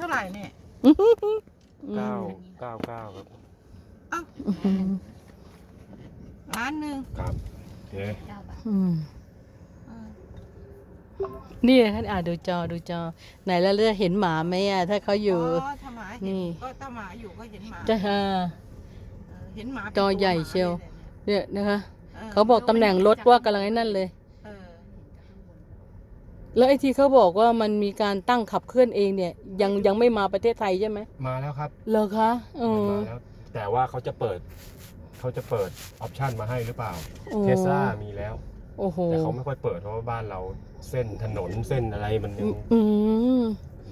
ท่าไหร่เนี่ย เก้าเก้าเก้าครับอืมล้านหนึ่งครับโอเคเก้าบาทอืมอ่านี่ท่านอ่าดูจอดูจอ ไหนแล้วจะเห็นหมาไหมอะ ถ้าเขาอยู่ถ้าหมาเห็นี่ ก็ถ้าหมาอยู่ก็เห็นหมาจะอ่าเออ เห็นหมาเป็นจอใหญ่ตัวมาเชียวลเนี่ยนะคะนี่ยเขาบอกตำแหน่งรถว่ากำลังไอ้นั่นเลยเออ แล้วไอ้ที่เขาบอกว่ามันมีการตั้งขับเคลื่อนเองเนี่ย ยังยังไม่มาประเทศไทยใช่ไหมมาแล้วครับเหรอคะเอมันอมาแล้วแต่ว่าเขาจะเปิด เขาจะเปิดออปชันมาให้หรือเปล่าโอ้เทสลามีแล้วโอ้โหแต่เขาไม่ค่อยเปิดเพราะว่าบ้านเราเส้นถนนเส้นอะไรมันยังอืม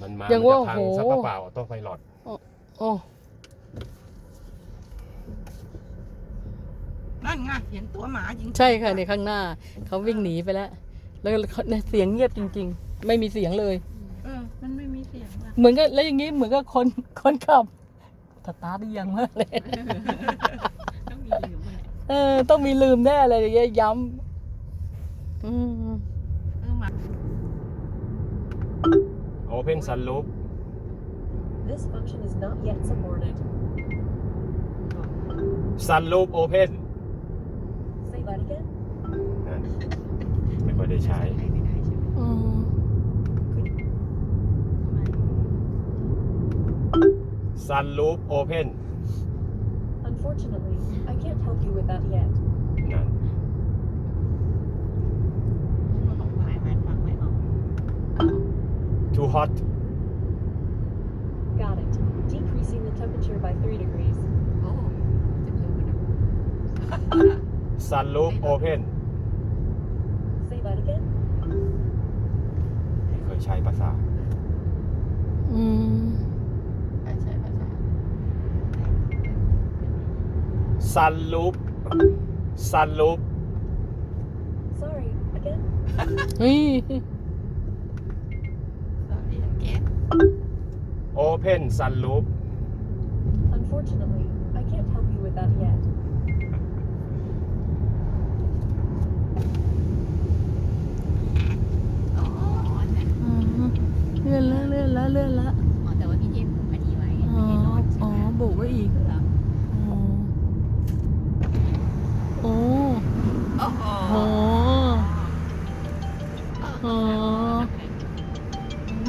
มันมายังมันว่าจะพังโอ้โหซับเปล่าๆต้องไฟหลอดโอ้นั่นไงเห็นตัวหมาจริงใช่ค่ะในข้างหน้า เขาวิ่งหนีไปแล้ว แล้วเขาเนี่ยเสียงเงียบจริง ๆ ไม่มีเสียงเลย เออ มันไม่มีเสียงว่ะเหมือนกับแล้วอย่างนี้เหมือนกับคนคนขับสตาร์ทหรือยังวะเลย ต้องมีอยู่แหละเออ ต้องมีลืมแน่อะไรอย่างเงี้ยย้ำอืมเออหมาโอเพนซันลูป This function is not yet supported. ซันลูปโอเพน Say that again. นั่นไม่ค่อยได้ใช้ใช้ไม่ได้ใช่ไหมอืมซันลูปโอเพน Unfortunately, I can't help you with that yet. นั่นมันบอกหมายมันฟังไม่ออก too hot Got it. Decreasing the temperature by 3 degrees. โอ้จะเพิ่มมันซันลูปโอเพน Say that again. ไม่เคยใช้ภาษา อืมใช่ใช่ภาษาซันลูปซันลูป Sorry, again. เฮ้ยก็เรียกแก๊สโอเพนซันลูป Unfortunately,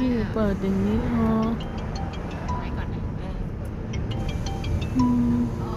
นี่เปิดอย่างนี้อ๋อไว้ก่อนนะเอออืมอ๋อ